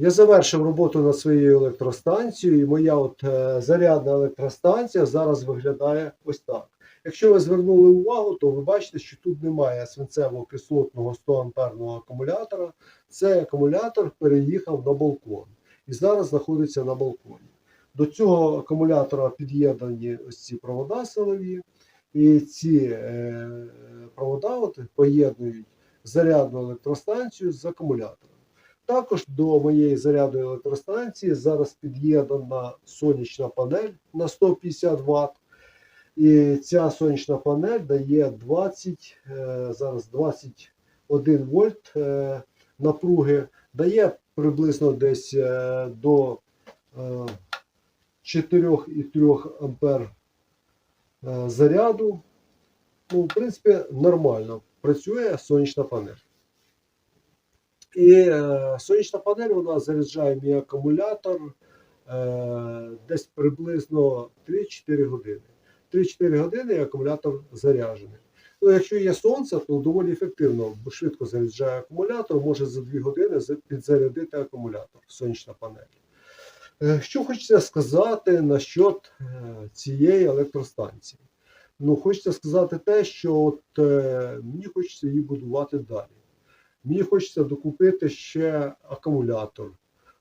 Я завершив роботу над своєю електростанцією, і моя от е, зарядна електростанція зараз виглядає ось так. Якщо ви звернули увагу, то ви бачите, що тут немає свинцево-кислотного 100 амперного акумулятора. Цей акумулятор переїхав на балкон і зараз знаходиться на балконі. До цього акумулятора під'єднані ось ці провода силові, і ці е, провода от поєднують зарядну електростанцію з акумулятором. Також до моєї зарядної електростанції зараз під'єднана сонячна панель на 150 Вт. І ця сонячна панель дає 20, е, зараз 21 вольт е, напруги, дає приблизно десь е, до е, 4,3 ампер заряду. Ну, в принципі, нормально працює сонячна панель. І е, сонячна панель вона заряджає мій акумулятор е, десь приблизно 3-4 години. 3-4 години і акумулятор заряджений. Ну, якщо є сонце, то доволі ефективно, бо швидко заряджає акумулятор, може за 2 години підзарядити акумулятор, сонячна панель. Е, Що хочеться сказати насчет е, цієї електростанції? Ну, хочеться сказати те, що от, е, мені хочеться її будувати далі. Мені хочеться докупити ще акумулятор.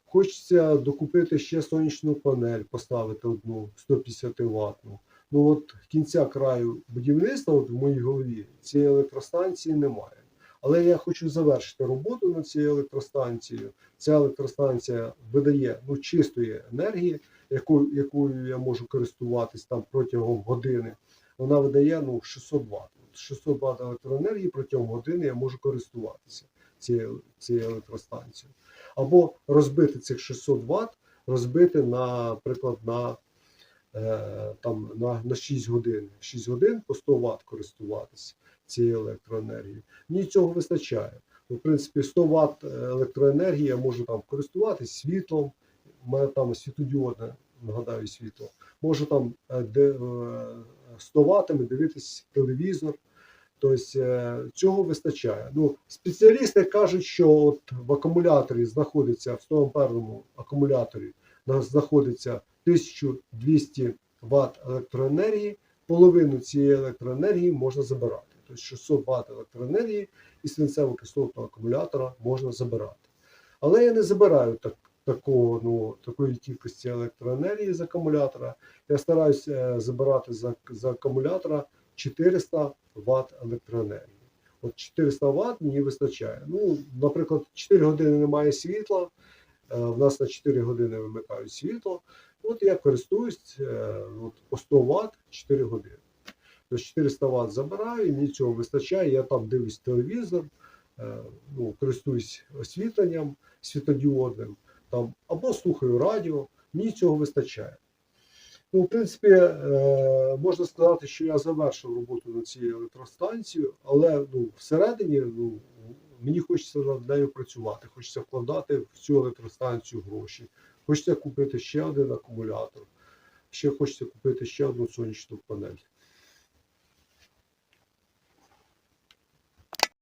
Хочеться докупити ще сонячну панель, поставити одну 150 ваттну. Ну от кінця краю будівництва от в моїй голові цієї електростанції немає. Але я хочу завершити роботу над цією електростанцією. Ця електростанція видає ну, чистої енергії, яку, якою я можу користуватись там протягом години. Вона видає ну, 600 Вт. 600 Вт електроенергії протягом години я можу користуватися цією, цією електростанцією. Або розбити цих 600 Вт, розбити, наприклад, на, е, там, на, на 6 годин. 6 годин по 100 Вт користуватися цією електроенергією. Мені цього вистачає. Ну, В принципі, 100 Вт електроенергії я можу там користуватись світлом. У мене там світодіодне, нагадаю, світло. Можу там е, де, е, 100 ватами дивитись телевізор. Тобто е, цього вистачає. Ну, спеціалісти кажуть, що от в акумуляторі знаходиться в 100 амперному акумуляторі на- знаходиться 1200 Вт електроенергії. Половину цієї електроенергії можна забирати. Тобто 600 Вт електроенергії із свинцево-кислотного акумулятора можна забирати. Але я не забираю так, такого, ну, такої кількості електроенергії з акумулятора. Я стараюся забирати за, за акумулятора 400 Вт електроенергії. От 400 Вт мені вистачає. Ну, наприклад, 4 години немає світла. е, В нас на 4 години вимикають світло. От я користуюсь е, от, по 100 Вт 4 години. Тобто 400 Вт забираю, мені цього вистачає. Я там дивлюсь телевізор, е, ну, користуюсь освітленням світодіодним, там, або слухаю радіо, мені цього вистачає. Ну, в принципі, е, можна сказати, що я завершив роботу над цією електростанцією, але ну, всередині ну, мені хочеться над нею працювати, хочеться вкладати в цю електростанцію гроші, хочеться купити ще один акумулятор, ще хочеться купити ще одну сонячну панель.